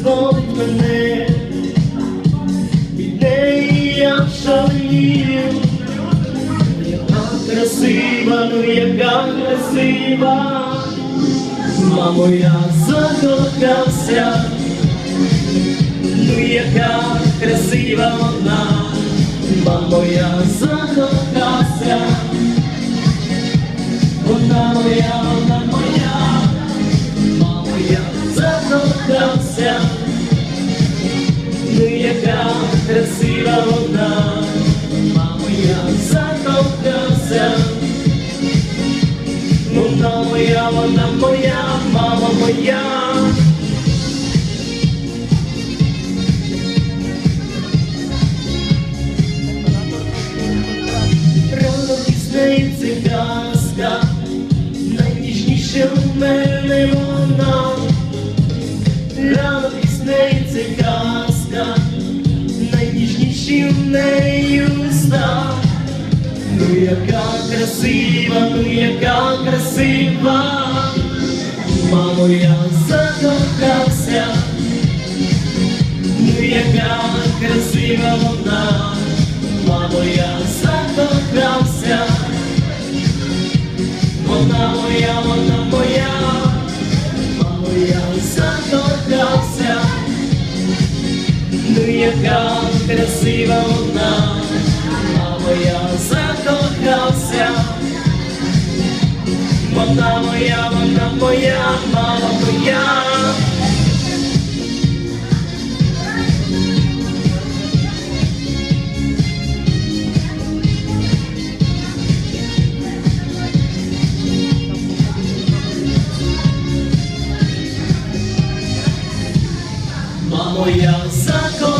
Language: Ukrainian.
знов мене, від неї я шалію, яка красива, ну яка красива, мамо, я закохався, ну яка красива вона, мамо, я закохався, вона моя. Закохався, ну яка красива вона, мамо, я закохався, вона моя, вона моя, мама моя. Казка, найніжніше в мене вона, рано пізнається казка, найніжніші в неї уста. Ну яка красива, ну яка красива, мамо, я закохався, ну яка красива вона, мамо, я закохався. Вона моя, вона моя, мамо, я закохався, красива вона, мамо, я закохався, вона моя, вона моя, мама моя. Мамо, я закохався,